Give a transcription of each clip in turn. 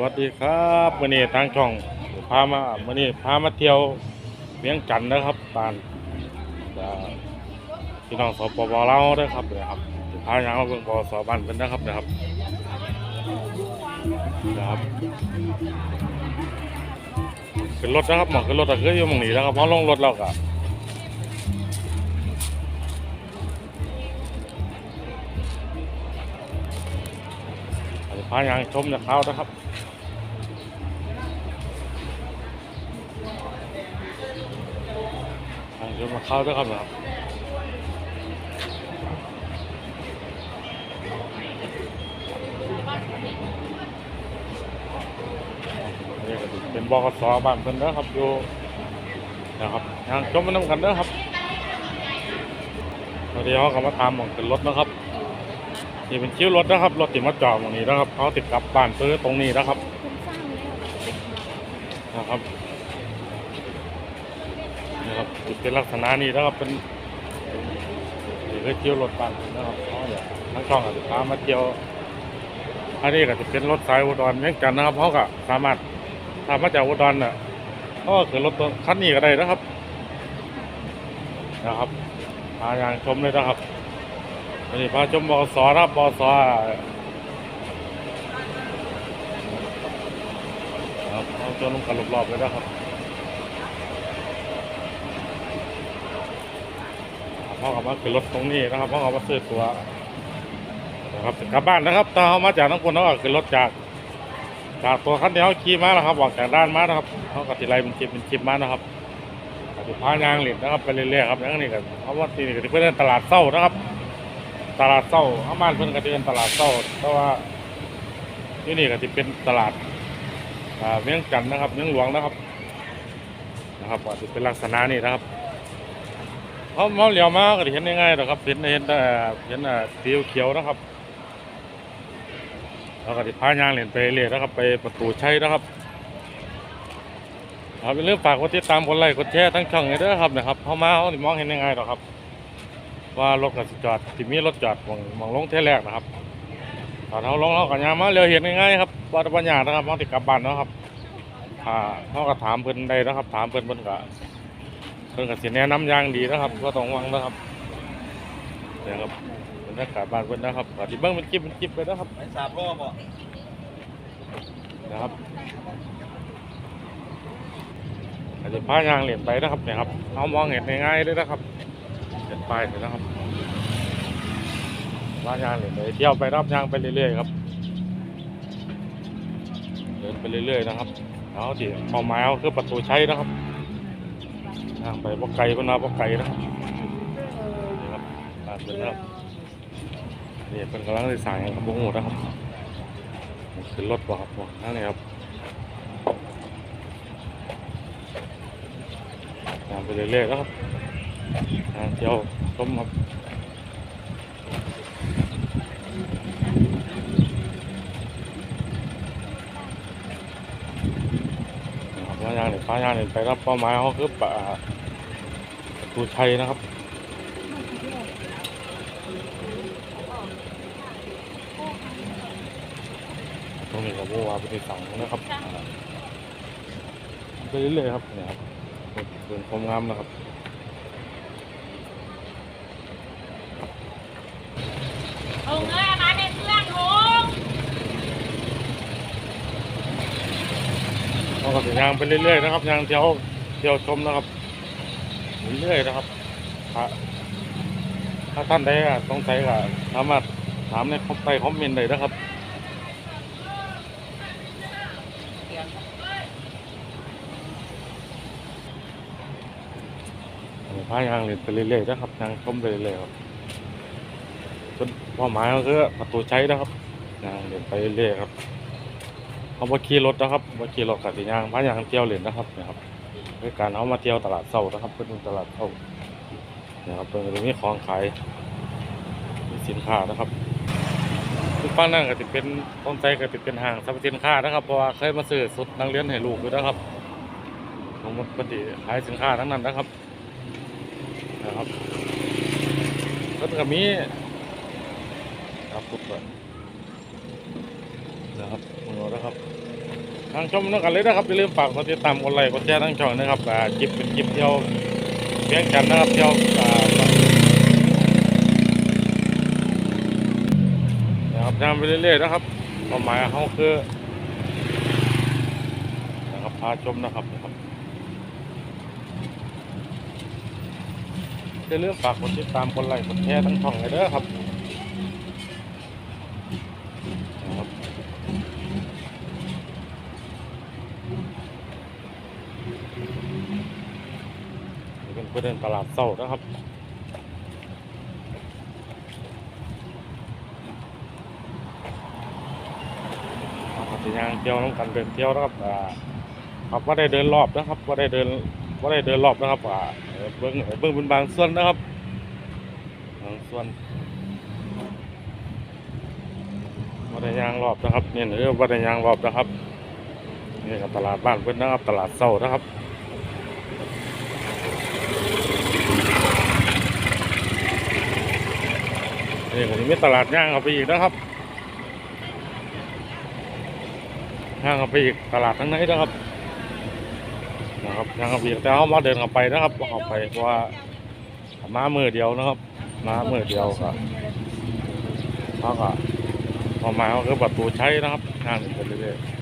วัสดีครับวันนี้ทางช่องพามาวันนี้พามาเที่ยวเวียงจันทน์นะครับบ้านพี่น้องสปปลาวด้วยครับนะครับพาอย่างมาเบิ่งบสบ้านเป็นนะครับนะครับนะครับขึ้นรถนะครับหมอกขึ้นรถตะเกียอยู่หมองนี้นะครับเพราะลงรถแล้วก็าอย่างชมจากเขานะครับทางชมมาเข้าด้วยครับนะครับนี่ก็เป็นบกสบ้านเพิ่นนะครับอยู่นะครับทางชมมาน้ำกันเด้อครับวันนี้เขาก็มาตามหมองขึ้นรถนะครับ นี่เป็นคิวรถนะครับรถติดมาจอดตรงนี้นะครับเขาติดกลับบ้านเพื่อตรงนี้นะครับนะครับนะครับจุดเป็นลักษณะนี้นะครับเป็นนี่คือเที่ยวรถบัสนะครับเขาเนี่ยทั้งช่องอาจจะพามาเที่ยวอันนี้ก็จะเป็นรถสายอุดรเมืองจันนะครับเขาก็สามารถถ้ามาจากอุดรน่ะก็คือรถตัวคันนี้ก็ได้นะครับ นะครับพาอย่างชมเลยนะครับ อันนี้พาชมบอสนะครับบสครับเอาตัวลงกันรอบๆเลยนะครับพ่อกับมาขึ้นรถตรงนี้นะครับพ่อกับมาซื้อตัวนะครับกลับบ้านนะครับตอนเขามาจากน้องคนเขาก็ขึ้นรถจาก จากตัวคันเดียวขี่มาแล้วครับออกจากด้านมานะครับเขาก็ติไลเป็นจิบเป็นจิบมานะครับก็จะพายางเหล็กนะครับไปเรื่อยๆครับอย่างนี้ก็เขาะว่าที่นี่ก็จะเป็นตลาดเศร้านะครับ ตลาดเศร้าเขาบ้านเพิ่นก็จะเป็นตลาดเศร้าเพราะว่าที่นี่ก็จะเป็นตลาดเมืองจันนะครับเมืองหลวงนะครับ นะครับก็จะเป็นลักษณะนี้นะครับเขาเขาเหลียวมากก็เห็นง่ายๆหรอกครับเห็นเห็นแต่เห็นอะสีเขียวนะครับแล้วก็ติพายางเหรียญไปเรื่อยนะครับ ไปประตูชัยนะครับครับเป็นเรื่องฝากกดติดตามกดไลค์กดแชร์ทั้งช่องเลยเด้อครับนะครับเขามาเขามองเห็นง่ายๆหรอครับ ว่ารถกับจอดที่มีรถจอดมองมองลงเท่แรกนะครับตอนเขาลงเขาก็ยางมาเร็วเห็นง่ายๆครับว่าปัญญากนะครับเขาติดกลับบ้านเนาะครับอ่าเขาก็ถามเพิ่นได้นะครับ ถามเพิ่นเพิ่นก็เพิ่นก็สิแนะนำอย่างดีนะครับก็ต้องหวังนะครับเนี่ยครับบรรยากาศบ้านเพิ่นนะครับก็สิเบิ่งเป็นคลิปเป็นคลิปไปนะครับไปสามรอบบ่นะครับอาจจะพายางเหรียญไปนะครับเนี่ยครับเอามองเห็นง่ายๆเลยนะครับ เห็นไปเลยนะครับพายางเหรียไปเที่ยวไปรับยางไปเรื่อยๆครับ เดินไปเรื่อยๆนะครับเอาที่เป้าหมายเอาคือประตูใชัยนะครับทางไปบ่ไกลเพิ่นว่าบ่ไกลนะครับนี่ครับตาเพิ่นนะครับนี่เพิ่นกำลังสิสร้ายครับบ่ฮู้นะครับขึ้นรถบ่ะครับบ่นั่นนี่ครับตามไปเรื่อยๆแล้วครับ เที่ยวชมครับนะครับว่ายางนี่ฟ้ายางนี่ไปรับเป้าหมายเขาคือปะประตูชัยนะครับตรงนี้ก็บอกว่าไปสั่งนะครับอ่าไปเรื่อยๆครับเนี่ยครับเป็นความงามนะครับ ลงเลยมาในเครื่องลงเราก็จะยางไปเรื่อยๆนะครับยางเที่ยวเที่ยวชมนะครับเรื่อยๆนะครับถ้าถ้าท่านใดอะสงสัยก็สามารถถามในคอมใต้คอมเมนต์ได้นะครับพายางเรียนไปเรื่อยๆนะครับยางชมไปเรื่อยๆครับ จุดเป้าหมายก็คือประตูใช้นะครับยางเรียนไปเรื่อยๆครับเขาบ่ขี่รถนะครับบ่ขี่รถกับสียางพายางเที่ยวเล่นนะครับนะครับด้วยการเอามาเที่ยวตลาดเศร้านะครับเป็นตลาดเศร้านะครับเป็นตรงนี้ของขายสินค้านะครับทุกฝั่งนั่นก็จะเป็นต้นไทรก็จะเป็นห้างสรรพสินค้านะครับเพราะว่าเคยมาซื้อสุดนักเรียนให้ลูกอยู่นะครับผมปกติขายสินค้าทั้งนั้นนะครับนะครับรถก็มี ครับทุกคนนะครับมึงเอาแล้วครับ ทางชมด้วยกันเลยนะครับอย่าลืมฝากกดติดตามกดไลค์กดแชร์ทั้งช่องนะครับอ่าคลิปเป็นคลิปเที่ยวเพียงกันนะครับเที่ยวอ่านะครับทำไปเรื่อยๆนะครับความหมายของเขาคือนะครับพาชมนะครับนะครับอย่าลืมฝากกดติดตามกดไลค์กดแชร์ทั้งช่องเลยเด้อครับนะครับ นี่เป็นประเด็นตลาดเศร้านะครับสิยางเที่ยวน้ำกันเดินเที่ยวนะครับอ่าครับว่าได้เดินรอบนะครับว่าได้เดินว่าได้เดินรอบนะครับอ่าเบิ้อ่อเบิ้องเป็นบางส่วนนะครับบางส่วนว่าได้ยางรอบนะครับนี่เออว่าได้ยางรอบนะครับนี่ก็ตลาดบ้านเพิ่นนะครับตลาดเศร้านะครับ นี่ผมมีตลาดย่างเอาไปอีกนะครับย่างเอาไปอีกตลาดทั้งนี้นะครับนะครับย่างเอาไปอีกแต่เขามาเดินเข้าไปนะครับเข้าไปเพราะว่ามามือเดียวนะครับ มามือเดียวครับเขาก็พอมาก็คือประตูใช้นะครับย่างไปเรื่อยๆ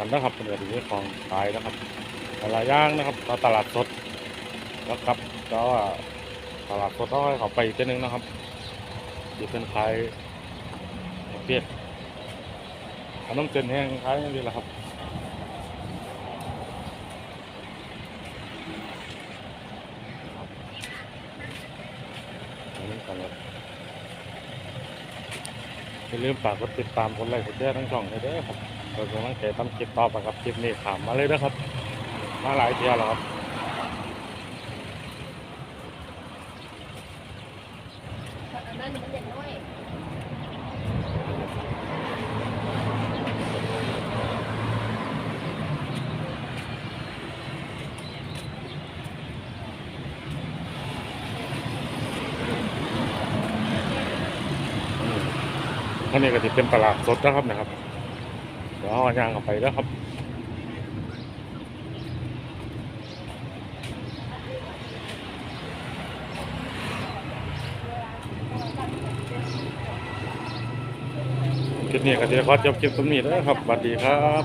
กันนะครับเป็นเรื่องของขายนะครับตลาดย่างนะครับตลาดสดแล้วครับก็ตลาดสดต้องให้เขาไปอีกทีนึงนะครับที่เป็นขายเปียกขนมเส้นแห้งขายอย่างนี้แหละครับอันนี้ก่อนเลยอย่าลืมฝากกดติดตามกดไลค์กดแชร์ทั้งช่องเลยเด้อครับ เรากำลังใจทำคลิปต่อไปกับคลิปนี้ถามมาเลยนะครับ มาหลายเที่ยวแล้วครับอันนั้นมันเด็กน้อยอันนี้ก็จะเป็นตลาดสดนะครับนะครับ เดี๋ยวเอายางเข้าไปแล้วครับคลิปนี้ก็จะขอจบคลิปตรงนี้แล้วครับสวัสดีครับ